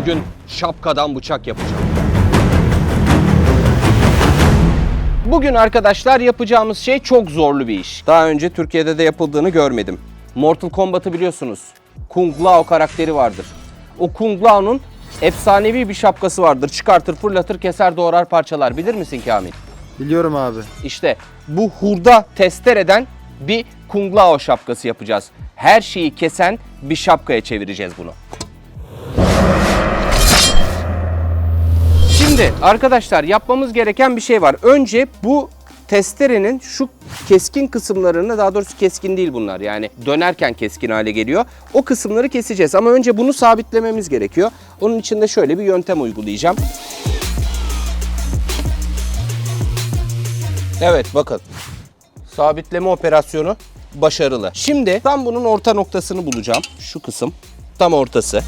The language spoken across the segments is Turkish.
Bugün şapkadan bıçak yapacağım. Bugün arkadaşlar yapacağımız şey çok zorlu bir iş. Daha önce Türkiye'de de yapıldığını görmedim. Mortal Kombat'ı biliyorsunuz. Kung Lao karakteri vardır. O Kung Lao'nun efsanevi bir şapkası vardır. Çıkartır, fırlatır, keser, doğrar, parçalar. Bilir misin Kamil? Biliyorum abi. İşte bu hurda testereden bir Kung Lao şapkası yapacağız. Her şeyi kesen bir şapkaya çevireceğiz bunu. Şimdi arkadaşlar yapmamız gereken bir şey var. Önce bu testerenin şu keskin kısımlarını daha doğrusu keskin değil bunlar yani dönerken keskin hale geliyor. O kısımları keseceğiz ama önce bunu sabitlememiz gerekiyor. Onun için de şöyle bir yöntem uygulayacağım. Evet bakın. Sabitleme operasyonu başarılı. Şimdi tam bunun orta noktasını bulacağım. Şu kısım. Tam ortası.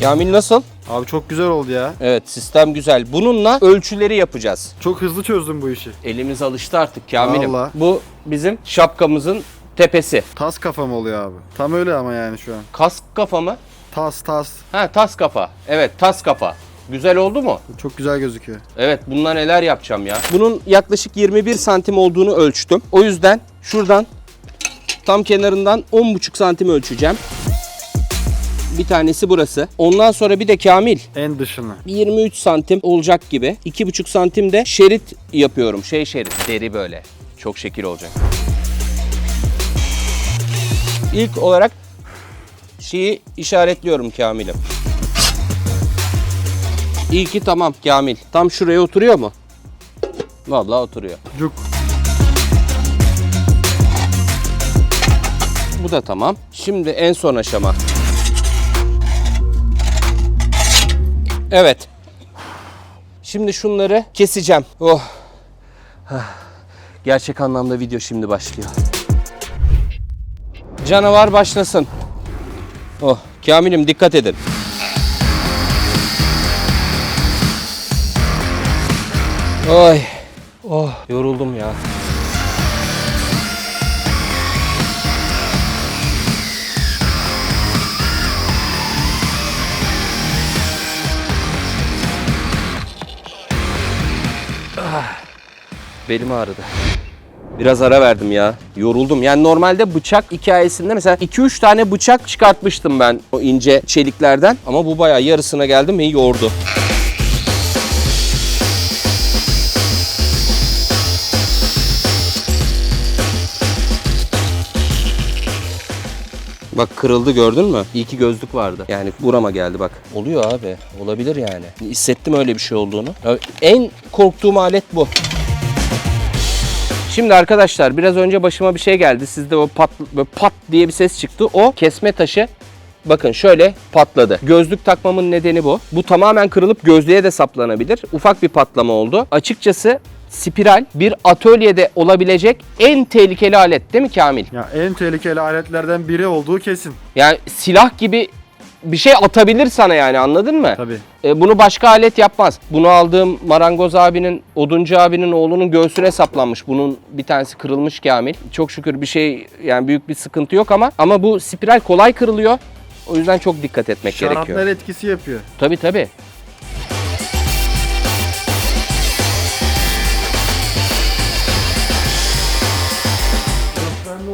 Kamil nasıl? Abi çok güzel oldu ya. Evet sistem güzel. Bununla ölçüleri yapacağız. Çok hızlı çözdüm bu işi. Elimiz alıştı artık Kamil'im. Vallahi. Bu bizim şapkamızın tepesi. Tas kafam oluyor abi. Tam öyle ama yani şu an. Kask kafa mı? Tas tas. Ha tas kafa. Evet tas kafa. Güzel oldu mu? Çok güzel gözüküyor. Evet bununla neler yapacağım ya. Bunun yaklaşık 21 santim olduğunu ölçtüm. O yüzden şuradan tam kenarından 10,5 santim ölçeceğim. Bir tanesi burası. Ondan sonra bir de Kamil En dışını. 23 santim olacak gibi. 2,5 santim de şerit yapıyorum. Şey şerit. Deri böyle. Çok şekil olacak. İlk olarak şeyi işaretliyorum Kamil'im. İyi ki tamam Kamil. Tam şuraya oturuyor mu? Vallahi oturuyor. Cuk. Bu da tamam. Şimdi en son aşama. Evet. Şimdi şunları keseceğim. Oh. Gerçek anlamda video şimdi başlıyor. Canavar başlasın. Oh, Kamil'im dikkat edin. Oy. Oh, yoruldum ya. Belim ağrıdı. Biraz ara verdim ya. Yoruldum. Yani normalde bıçak hikayesinde mesela 2-3 tane bıçak çıkartmıştım ben o ince çeliklerden. Ama bu bayağı yarısına geldim ve yordu. Bak kırıldı gördün mü? İyi ki gözlük vardı. Yani burama geldi bak. Oluyor abi. Olabilir yani. Hissettim öyle bir şey olduğunu. En korktuğum alet bu. Şimdi arkadaşlar biraz önce başıma bir şey geldi. Sizde o pat, böyle pat diye bir ses çıktı. O kesme taşı bakın şöyle patladı. Gözlük takmamın nedeni bu. Bu tamamen kırılıp gözlüğe de saplanabilir. Ufak bir patlama oldu. Açıkçası spiral bir atölyede olabilecek en tehlikeli alet değil mi Kamil? Ya en tehlikeli aletlerden biri olduğu kesin. Yani silah gibi bir şey atabilir sana yani anladın mı? Tabii. E, bunu başka alet yapmaz. Bunu aldığım marangoz abinin, oduncu abinin oğlunun göğsüne saplanmış. Bunun bir tanesi kırılmış Kamil. Çok şükür bir şey yani büyük bir sıkıntı yok ama ama bu spiral kolay kırılıyor. O yüzden çok dikkat etmek gerekiyor. Şarapnel etkisi yapıyor. Tabii tabii.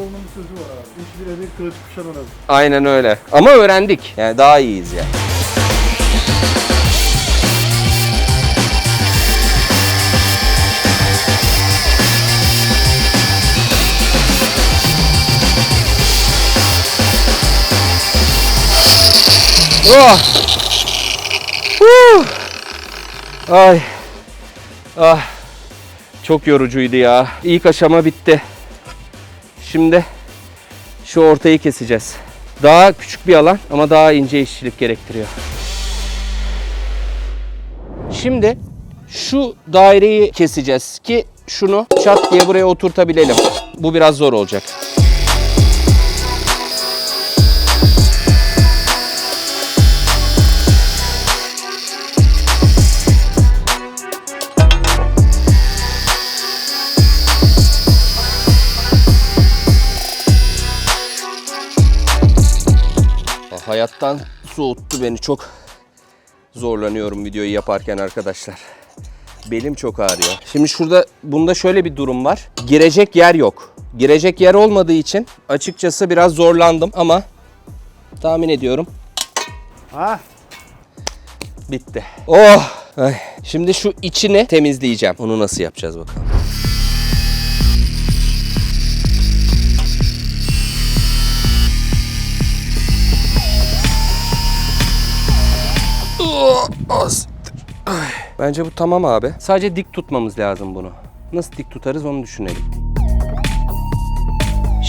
Bir sözü var birebir kılıç kuşanır Aynen öyle. Ama öğrendik. Yani daha iyiyiz yani. Oh! Huh! Ay. Ah. Çok yorucuydu ya. İlk aşama bitti. Şimdi şu ortayı keseceğiz. Daha küçük bir alan ama daha ince işçilik gerektiriyor. Şimdi şu daireyi keseceğiz ki şunu çat diye buraya oturtabilelim. Bu biraz zor olacak. Hayattan soğuttu beni çok. zorlanıyorum videoyu yaparken arkadaşlar. Belim çok ağrıyor. Şimdi şurada bunda şöyle bir durum var. Girecek yer yok. Girecek yer olmadığı için açıkçası biraz zorlandım ama tahmin ediyorum Ha? bitti. Oh! Ay. Şimdi şu içini temizleyeceğim. Onu nasıl yapacağız bakalım. Az. Bence bu tamam abi. Sadece dik tutmamız lazım bunu. Nasıl dik tutarız onu düşünelim.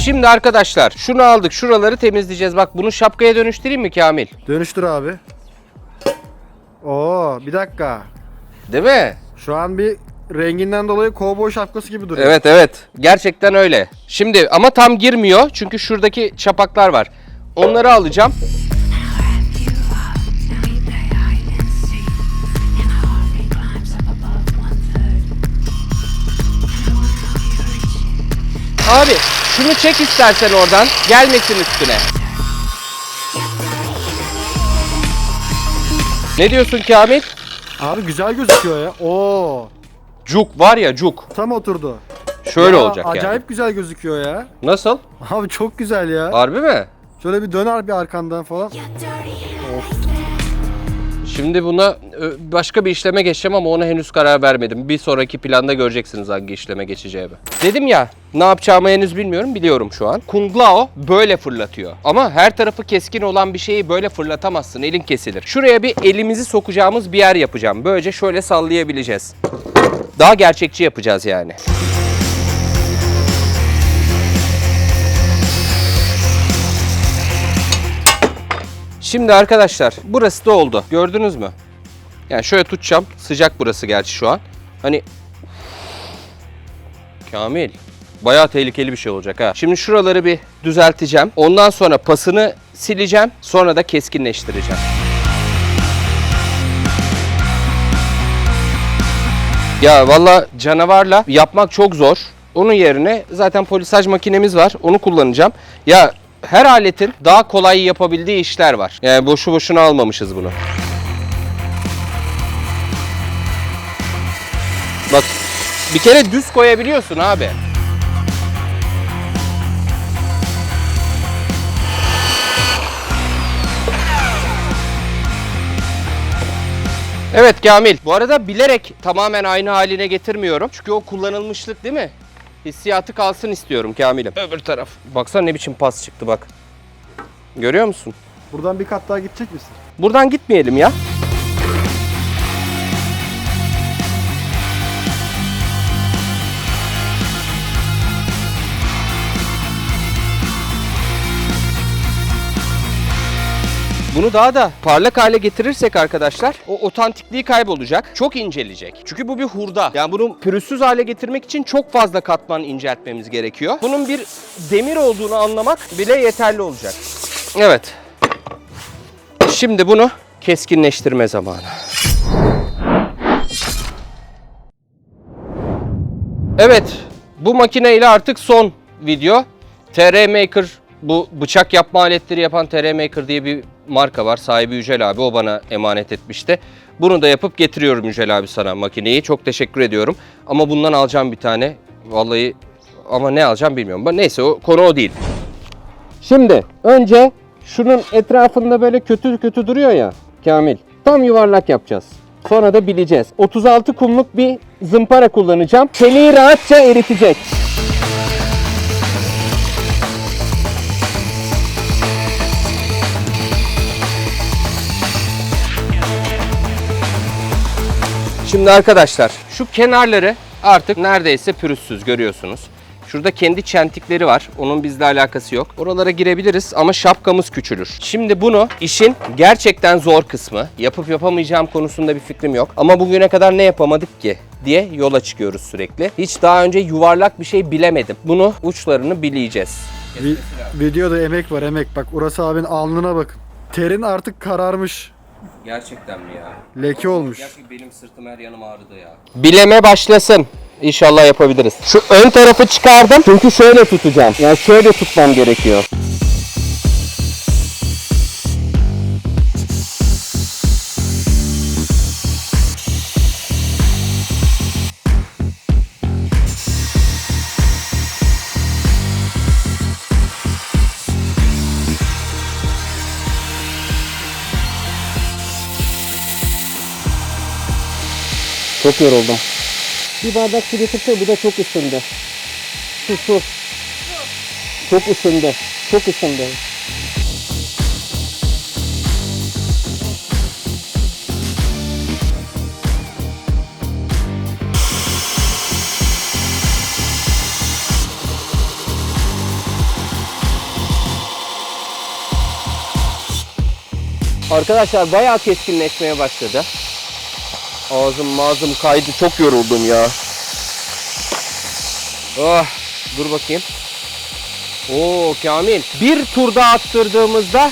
Şimdi arkadaşlar şunu aldık. Şuraları temizleyeceğiz. Bak bunu şapkaya dönüştüreyim mi Kamil? Dönüştür abi. Oo bir dakika. Değil mi? Şu an bir renginden dolayı kovboy şapkası gibi duruyor. Evet evet. Gerçekten öyle. Şimdi ama tam girmiyor. Çünkü şuradaki çapaklar var. Onları alacağım. Abi şunu çek istersen oradan. Gelmesin üstüne. Ne diyorsun Kamil? Abi güzel gözüküyor ya. Oo. Cuk var ya cuk. Tam oturdu. Şöyle Ya, olacak Acayip yani. güzel gözüküyor ya. Nasıl? Abi çok güzel ya. Harbi mi? Şöyle bir döner bir arkandan falan. Şimdi buna ö, başka bir işleme geçeceğim ama ona henüz karar vermedim. Bir sonraki planda göreceksiniz hangi işleme geçeceğimi. Dedim ya ne yapacağımı henüz bilmiyorum biliyorum şu an. Kung Lao böyle fırlatıyor. Ama her tarafı keskin olan bir şeyi böyle fırlatamazsın. Elin kesilir. Şuraya bir elimizi sokacağımız bir yer yapacağım. Böylece şöyle sallayabileceğiz. Daha gerçekçi yapacağız yani. Şimdi arkadaşlar burası da oldu. Gördünüz mü? Yani şöyle tutacağım. Sıcak burası gerçi şu an. Hani Kamil bayağı tehlikeli bir şey olacak ha. Şimdi şuraları bir düzelteceğim. Ondan sonra pasını sileceğim. Sonra da keskinleştireceğim. Ya valla canavarla yapmak çok zor. Onun yerine zaten polisaj makinemiz var. Onu kullanacağım. Ya her aletin daha kolay yapabildiği işler var. Yani boşu boşuna almamışız bunu. Bak bir kere düz koyabiliyorsun abi. Evet Kamil. Bu arada bilerek tamamen aynı haline getirmiyorum. Çünkü o kullanılmışlık değil mi? Hissiyatı kalsın istiyorum Kamil'im. Öbür taraf. Baksana ne biçim pas çıktı bak. Görüyor musun? Buradan bir kat daha gidecek misin? Buradan gitmeyelim ya. Bunu daha da parlak hale getirirsek arkadaşlar o otantikliği kaybolacak. Çok incelecek. Çünkü bu bir hurda. Yani bunu pürüzsüz hale getirmek için çok fazla katman inceltmemiz gerekiyor. Bunun bir demir olduğunu anlamak bile yeterli olacak. Evet. Şimdi bunu keskinleştirme zamanı. Evet, bu makineyle artık son video. TR Maker, bu bıçak yapma aletleri yapan TR Maker diye bir marka var. Sahibi Yücel abi, o bana emanet etmişti. Bunu da yapıp getiriyorum Yücel abi sana makineyi. Çok teşekkür ediyorum. Ama bundan alacağım bir tane. Vallahi ama ne alacağım bilmiyorum. Neyse o konu o değil. Şimdi önce şunun etrafında böyle kötü kötü duruyor ya Kamil. Tam yuvarlak yapacağız. Sonra da bileceğiz. 36 kumluk bir zımpara kullanacağım. Çeliği rahatça eritecek. Şimdi arkadaşlar şu kenarları artık neredeyse pürüzsüz görüyorsunuz. Şurada kendi çentikleri var. Onun bizle alakası yok. Oralara girebiliriz ama şapkamız küçülür. Şimdi bunu işin gerçekten zor kısmı. Yapıp yapamayacağım konusunda bir fikrim yok. Ama bugüne kadar ne yapamadık ki diye yola çıkıyoruz sürekli. Hiç daha önce yuvarlak bir şey bilemedim. Bunu uçlarını bileyeceğiz. Vi- videoda emek var emek. Bak Urası abinin alnına bakın. Terin artık kararmış. Gerçekten mi ya? Leke olmuş. benim sırtım her yanım ağrıdı ya. Bileme başlasın. İnşallah yapabiliriz. Şu ön tarafı çıkardım çünkü şöyle tutacağım. Yani şöyle tutmam gerekiyor. Çok yoruldum. Bir bardak su getirsene bu da çok ısındı. Su su. Çok ısındı. Çok ısındı. Arkadaşlar bayağı keskinleşmeye başladı. Ağzım mağazım kaydı. Çok yoruldum ya. Oh, dur bakayım. Oo Kamil. Bir turda attırdığımızda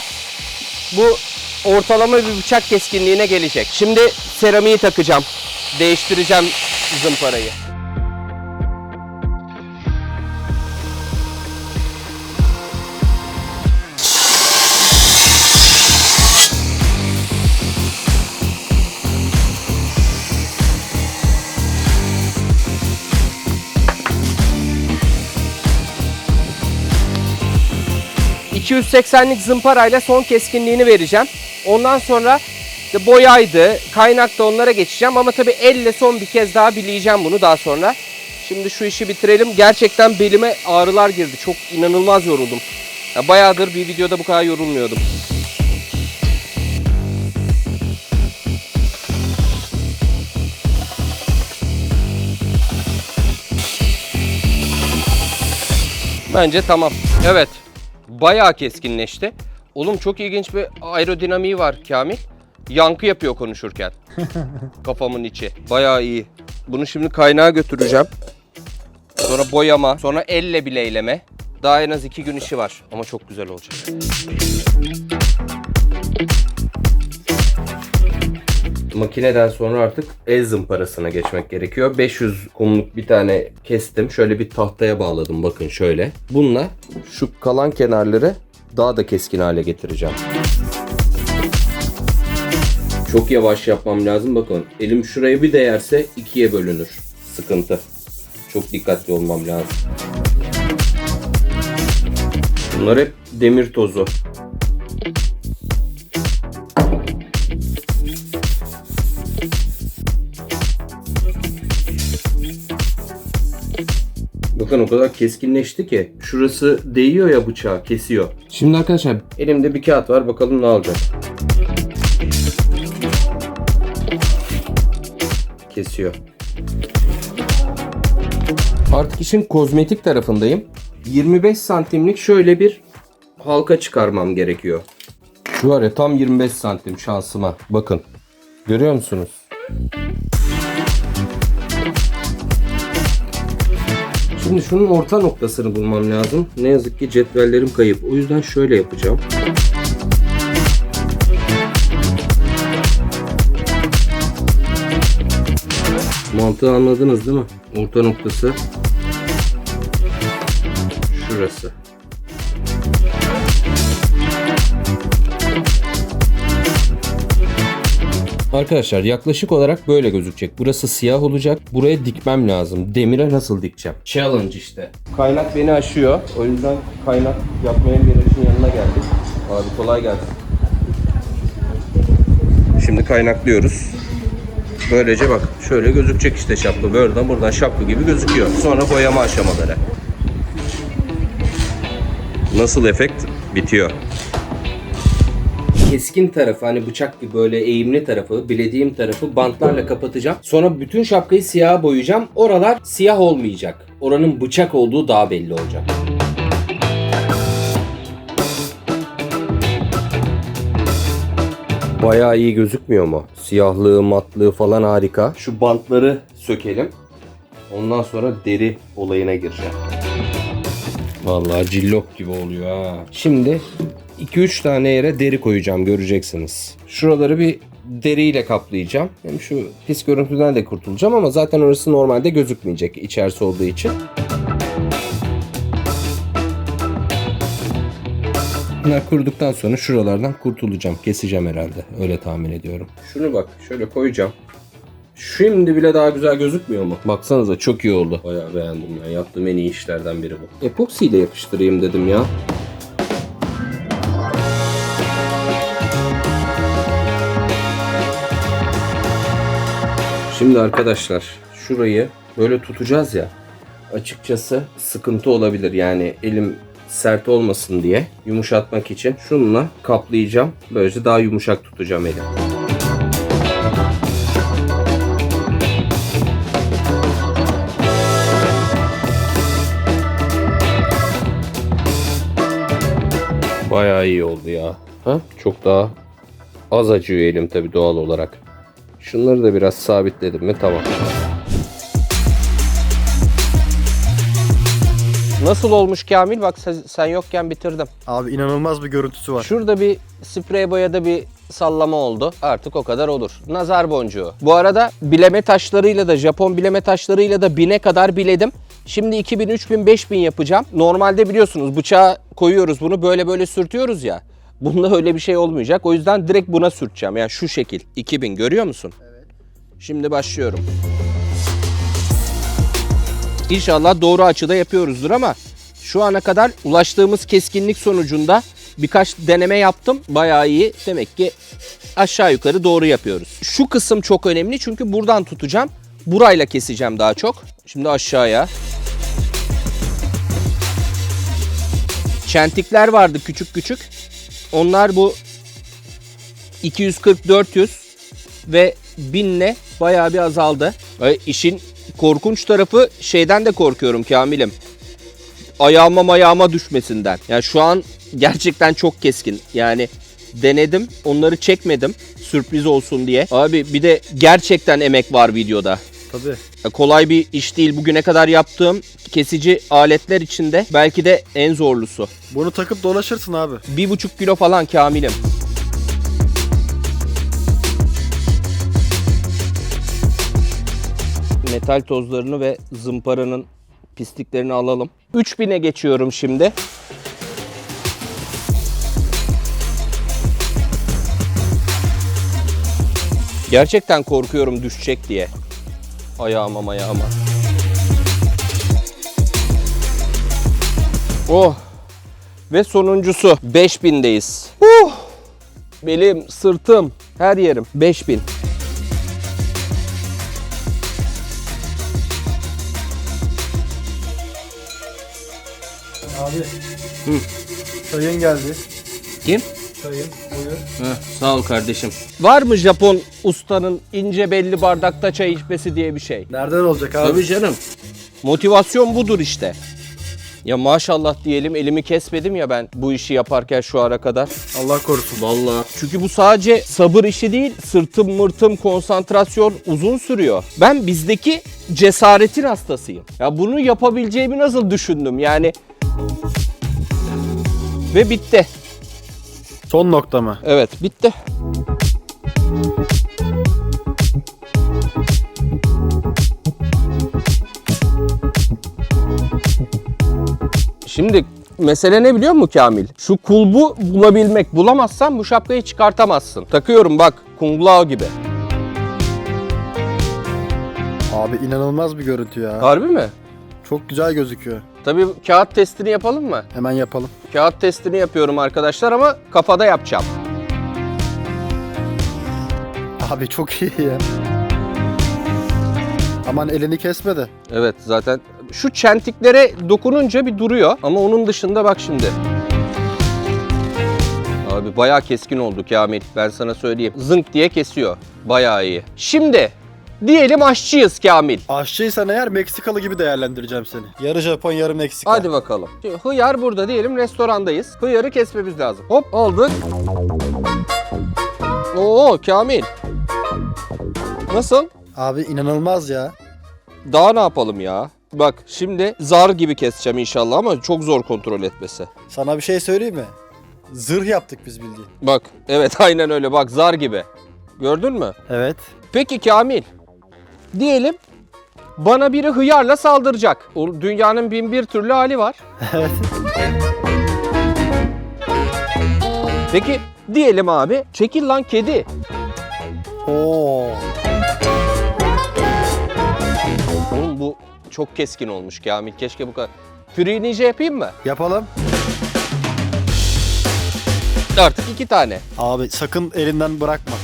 bu ortalama bir bıçak keskinliğine gelecek. Şimdi seramiği takacağım. Değiştireceğim zımparayı. ...280'lik zımparayla son keskinliğini vereceğim. Ondan sonra işte boyaydı, kaynak da onlara geçeceğim. Ama tabii elle son bir kez daha bileyeceğim bunu daha sonra. Şimdi şu işi bitirelim. Gerçekten belime ağrılar girdi. Çok inanılmaz yoruldum. Ya bayağıdır bir videoda bu kadar yorulmuyordum. Bence tamam. Evet. Bayağı keskinleşti. Oğlum çok ilginç bir aerodinamiği var Kamil. Yankı yapıyor konuşurken. Kafamın içi. Bayağı iyi. Bunu şimdi kaynağa götüreceğim. Sonra boyama, sonra elle bileyleme. Daha en az iki gün işi var ama çok güzel olacak. Makineden sonra artık el zımparasına geçmek gerekiyor. 500 kumluk bir tane kestim. Şöyle bir tahtaya bağladım bakın şöyle. Bununla şu kalan kenarları daha da keskin hale getireceğim. Çok yavaş yapmam lazım. Bakın elim şuraya bir değerse ikiye bölünür. Sıkıntı. Çok dikkatli olmam lazım. Bunlar hep demir tozu. Bakın o kadar keskinleşti ki şurası değiyor ya bıçağa kesiyor. Şimdi arkadaşlar elimde bir kağıt var bakalım ne olacak. Kesiyor. Artık işin kozmetik tarafındayım. 25 santimlik şöyle bir halka çıkarmam gerekiyor. Şu var ya tam 25 santim şansıma. Bakın. Görüyor musunuz? Şimdi şunun orta noktasını bulmam lazım. Ne yazık ki cetvellerim kayıp. O yüzden şöyle yapacağım. Mantığı anladınız değil mi? Orta noktası şurası. Arkadaşlar yaklaşık olarak böyle gözükecek. Burası siyah olacak. Buraya dikmem lazım. Demire nasıl dikeceğim? Challenge işte. Kaynak beni aşıyor. O yüzden kaynak yapmayan bir yanına geldik. Abi kolay gelsin. Şimdi kaynaklıyoruz. Böylece bak şöyle gözükecek işte şaplı. Buradan buradan şaplı gibi gözüküyor. Sonra boyama aşamaları. Nasıl efekt? Bitiyor. Keskin tarafı hani bıçak gibi böyle eğimli tarafı, bilediğim tarafı bantlarla kapatacağım. Sonra bütün şapkayı siyaha boyayacağım. Oralar siyah olmayacak. Oranın bıçak olduğu daha belli olacak. Bayağı iyi gözükmüyor mu? Siyahlığı, matlığı falan harika. Şu bantları sökelim. Ondan sonra deri olayına gireceğim. Vallahi cillop gibi oluyor ha. Şimdi 2-3 tane yere deri koyacağım göreceksiniz. Şuraları bir deriyle kaplayacağım. Hem şu pis görüntüden de kurtulacağım ama zaten orası normalde gözükmeyecek içerisi olduğu için. Bunlar kuruduktan sonra şuralardan kurtulacağım. Keseceğim herhalde. Öyle tahmin ediyorum. Şunu bak şöyle koyacağım. Şimdi bile daha güzel gözükmüyor mu? Baksanıza çok iyi oldu. Bayağı beğendim ya. Yaptığım en iyi işlerden biri bu. Epoksi ile yapıştırayım dedim ya. Şimdi arkadaşlar şurayı böyle tutacağız ya. Açıkçası sıkıntı olabilir yani elim sert olmasın diye yumuşatmak için şununla kaplayacağım. Böylece daha yumuşak tutacağım eli. Bayağı iyi oldu ya. Ha? Çok daha az acıyor elim tabii doğal olarak. Şunları da biraz sabitledim mi tamam. Nasıl olmuş Kamil? Bak sen, sen yokken bitirdim. Abi inanılmaz bir görüntüsü var. Şurada bir sprey boyada bir sallama oldu. Artık o kadar olur. Nazar boncuğu. Bu arada bileme taşlarıyla da Japon bileme taşlarıyla da bine kadar biledim. Şimdi 2000, 3000, 5000 yapacağım. Normalde biliyorsunuz bıçağa koyuyoruz bunu böyle böyle sürtüyoruz ya. Bunda öyle bir şey olmayacak. O yüzden direkt buna sürteceğim. Yani şu şekil. 2000 görüyor musun? Evet. Şimdi başlıyorum. İnşallah doğru açıda yapıyoruzdur ama şu ana kadar ulaştığımız keskinlik sonucunda birkaç deneme yaptım. Bayağı iyi. Demek ki aşağı yukarı doğru yapıyoruz. Şu kısım çok önemli çünkü buradan tutacağım. Burayla keseceğim daha çok. Şimdi aşağıya. Çentikler vardı küçük küçük. Onlar bu 240-400 ve 1000'le bayağı bir azaldı. Ve işin korkunç tarafı şeyden de korkuyorum Kamil'im. Ayağıma mayağıma düşmesinden. Yani şu an gerçekten çok keskin. Yani denedim onları çekmedim sürpriz olsun diye. Abi bir de gerçekten emek var videoda. Tabii. Ya Kolay bir iş değil. Bugüne kadar yaptığım kesici aletler içinde belki de en zorlusu. Bunu takıp dolaşırsın abi. Bir buçuk kilo falan Kamil'im. Metal tozlarını ve zımparanın pisliklerini alalım. 3000'e geçiyorum şimdi. Gerçekten korkuyorum düşecek diye. Ayağıma ayağıma. Oh. Ve sonuncusu 5000'deyiz. Uh! Belim, sırtım, her yerim 5000. Abi. Çayın geldi. Kim? Çayın. Buyur. sağ ol kardeşim. Var mı Japon ustanın ince belli bardakta çay içmesi diye bir şey? Nereden olacak abi? Tabii canım. Motivasyon budur işte. Ya maşallah diyelim elimi kesmedim ya ben bu işi yaparken şu ara kadar. Allah korusun. Vallahi. Çünkü bu sadece sabır işi değil, sırtım mırtım konsantrasyon uzun sürüyor. Ben bizdeki cesaretin hastasıyım. Ya bunu yapabileceğimi nasıl düşündüm yani. Ve bitti. Son nokta mı? Evet, bitti. Şimdi mesele ne biliyor musun Kamil? Şu kulbu bulabilmek. Bulamazsan bu şapkayı çıkartamazsın. Takıyorum bak kunglao gibi. Abi inanılmaz bir görüntü ya. Harbi mi? Çok güzel gözüküyor. Tabii kağıt testini yapalım mı? Hemen yapalım. Kağıt testini yapıyorum arkadaşlar ama kafada yapacağım. Abi çok iyi ya. Aman elini kesme de. Evet zaten şu çentiklere dokununca bir duruyor ama onun dışında bak şimdi. Abi bayağı keskin oldu Kamil ben sana söyleyeyim. Zınk diye kesiyor. Bayağı iyi. Şimdi diyelim aşçıyız Kamil. Aşçıysan eğer Meksikalı gibi değerlendireceğim seni. Yarı Japon yarı Meksika. Hadi bakalım. Şimdi hıyar burada diyelim restorandayız. Hıyarı kesmemiz lazım. Hop aldık. Oo Kamil. Nasıl? Abi inanılmaz ya. Daha ne yapalım ya? Bak şimdi zar gibi keseceğim inşallah ama çok zor kontrol etmesi. Sana bir şey söyleyeyim mi? Zırh yaptık biz bildiğin. Bak evet aynen öyle bak zar gibi. Gördün mü? Evet. Peki Kamil. Diyelim bana biri hıyarla saldıracak. O dünyanın bin bir türlü hali var. Evet. Peki diyelim abi çekil lan kedi. Oo. Oğlum bu çok keskin olmuş Kamil. Keşke bu kadar. Free ninja yapayım mı? Yapalım. Artık iki tane. Abi sakın elinden bırakma.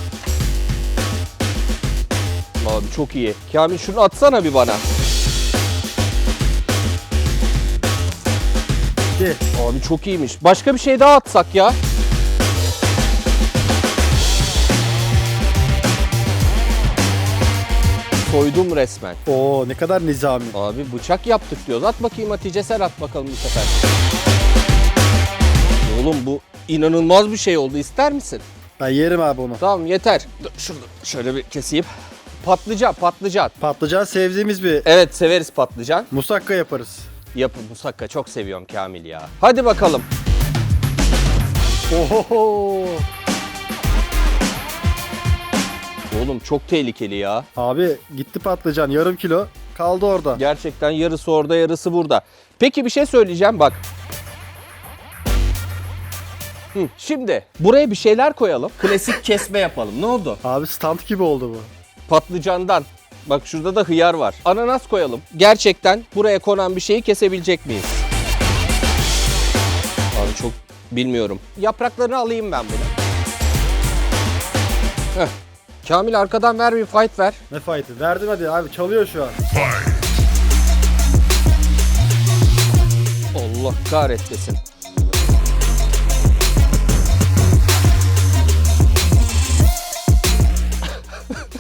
Abi çok iyi. Kamil şunu atsana bir bana. Gitti. Abi çok iyiymiş. Başka bir şey daha atsak ya. Soydum resmen. Oo ne kadar nizami. Abi bıçak yaptık diyoruz. At bakayım Hatice sen at bakalım bu sefer. Oğlum bu inanılmaz bir şey oldu. İster misin? Ben yerim abi onu. Tamam yeter. Dur, şurada şöyle bir keseyim. Patlıcan, patlıcan. Patlıcan sevdiğimiz bir Evet severiz patlıcan. musakka yaparız. Yapı musakka çok seviyorum Kamil ya. Hadi bakalım. Oho. Oğlum çok tehlikeli ya. Abi gitti patlıcan yarım kilo kaldı orada. Gerçekten yarısı orada yarısı burada. Peki bir şey söyleyeceğim bak. Hı, şimdi buraya bir şeyler koyalım. Klasik kesme yapalım. Ne oldu? Abi stand gibi oldu bu. Patlıcandan. Bak şurada da hıyar var. Ananas koyalım. Gerçekten buraya konan bir şeyi kesebilecek miyiz? Abi çok bilmiyorum. Yapraklarını alayım ben bunu. Heh. Kamil arkadan ver bir fight ver. Ne fight'ı? Verdim hadi abi çalıyor şu an. Allah kahretmesin.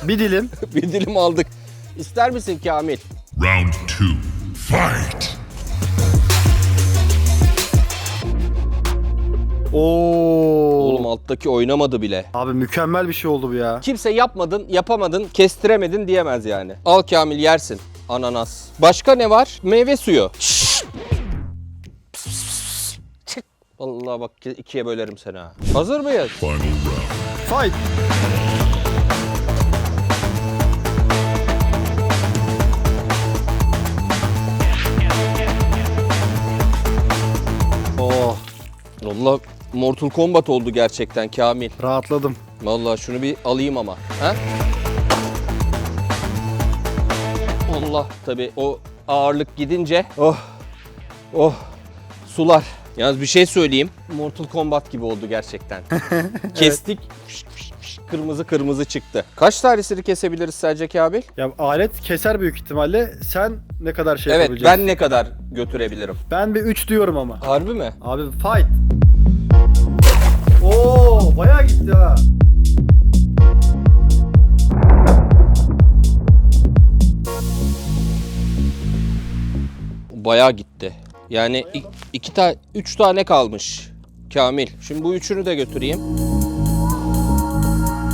Bir dilim. bir dilim aldık. İster misin Kamil? Round two. Fight! Oo. Oğlum alttaki oynamadı bile. Abi mükemmel bir şey oldu bu ya. Kimse yapmadın, yapamadın, kestiremedin diyemez yani. Al Kamil yersin. Ananas. Başka ne var? Meyve suyu. Vallahi bak ikiye bölerim seni ha. Hazır mıyız? Final round. Fight. Vallahi Mortal Kombat oldu gerçekten Kamil. rahatladım. Vallahi şunu bir alayım ama. Ha? Allah tabii o ağırlık gidince oh oh sular. Yalnız bir şey söyleyeyim. Mortal Kombat gibi oldu gerçekten. Kestik. fış, Kırmızı kırmızı çıktı. Kaç tanesini kesebiliriz sence Kabil? Ya alet keser büyük ihtimalle. Sen ne kadar şey Evet yapabileceksin? ben ne kadar götürebilirim? Ben bir 3 diyorum ama. Harbi mi? Abi fight. Oo bayağı gitti ha. Bayağı gitti. Yani i- iki tane, üç tane kalmış. Kamil. Şimdi bu üçünü de götüreyim.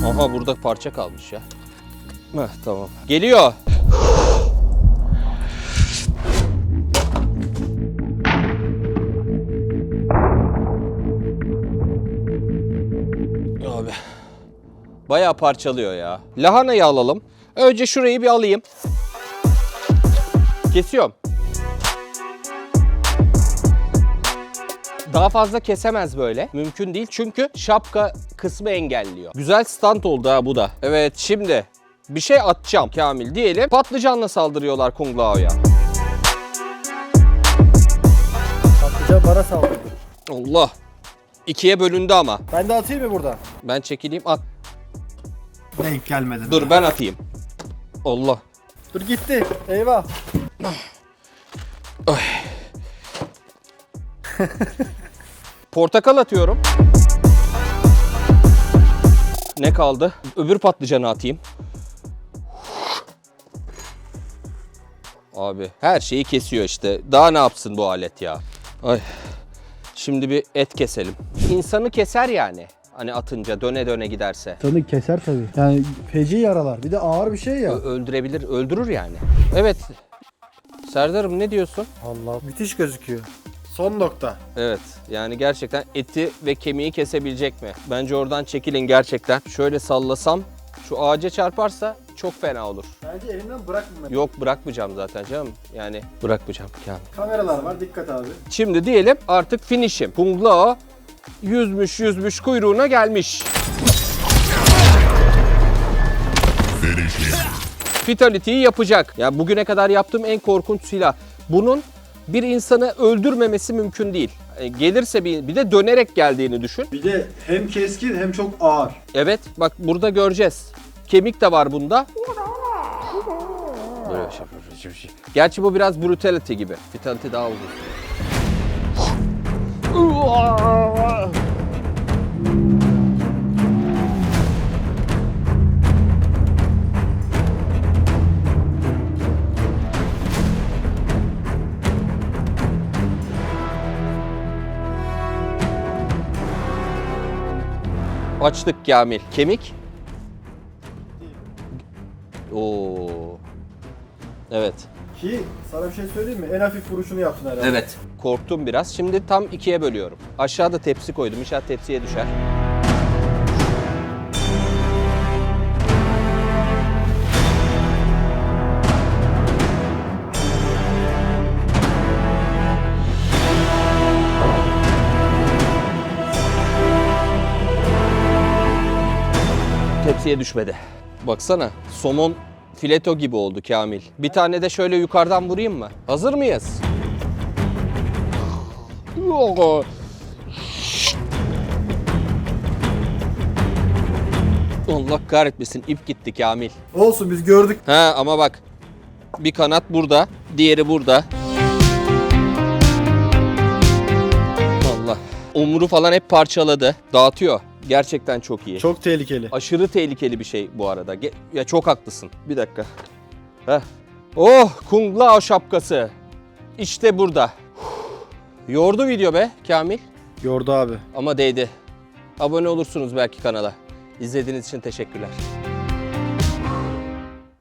Aha burada parça kalmış ya. Heh, tamam. Geliyor. Abi. Bayağı parçalıyor ya. Lahanayı alalım. Önce şurayı bir alayım. Kesiyorum. Daha fazla kesemez böyle. Mümkün değil çünkü şapka kısmı engelliyor. Güzel stand oldu ha bu da. Evet şimdi bir şey atacağım Kamil diyelim. Patlıcanla saldırıyorlar Kung Lao'ya. Patlıcan bana saldırdı. Allah. İkiye bölündü ama. Ben de atayım mı burada? Ben çekileyim at. Denk gelmedi. Dur ben atayım. Allah. Dur gitti. Eyvah. Portakal atıyorum. Ne kaldı? Öbür patlıcanı atayım. Abi her şeyi kesiyor işte. Daha ne yapsın bu alet ya? Ay. Şimdi bir et keselim. İnsanı keser yani. Hani atınca döne döne giderse. Tabii keser tabii. Yani feci yaralar. Bir de ağır bir şey ya. Ö- öldürebilir, öldürür yani. Evet. Serdar'ım ne diyorsun? Allah müthiş gözüküyor. Son nokta. Evet yani gerçekten eti ve kemiği kesebilecek mi? Bence oradan çekilin gerçekten. Şöyle sallasam şu ağaca çarparsa çok fena olur. Bence elinden bırakma. Yok bırakmayacağım zaten canım. Yani bırakmayacağım Kamil. Kameralar var dikkat abi. Şimdi diyelim artık finish'im. Kung Lao yüzmüş yüzmüş kuyruğuna gelmiş. Finish him. Fatality'yi yapacak. Ya bugüne kadar yaptığım en korkunç silah. Bunun bir insanı öldürmemesi mümkün değil. E, Gelirse bir, bir de dönerek geldiğini düşün. Bir de hem keskin hem çok ağır. Evet bak burada göreceğiz. Kemik de var bunda. Şey- şey- Gerçi bu biraz brutality gibi. Vitality daha uzun. Açtık Kamil. Kemik? Oo. Evet. Ki sana bir şey söyleyeyim mi? En hafif vuruşunu yaptın herhalde. Evet. Korktum biraz. Şimdi tam ikiye bölüyorum. Aşağıda tepsi koydum. İnşallah tepsiye düşer. Tepsiye düşmedi. Baksana somon fileto gibi oldu Kamil. Bir tane de şöyle yukarıdan vurayım mı? Hazır mıyız? Allah kahretmesin ip gitti Kamil. Olsun biz gördük. Ha ama bak bir kanat burada, diğeri burada. Allah. Omuru falan hep parçaladı. Dağıtıyor. Gerçekten çok iyi. Çok tehlikeli. Aşırı tehlikeli bir şey bu arada. Ge- ya çok haklısın. Bir dakika. Heh. Oh, Kung Lao şapkası. İşte burada. Yordu video be Kamil. Yordu abi. Ama değdi. Abone olursunuz belki kanala. İzlediğiniz için teşekkürler.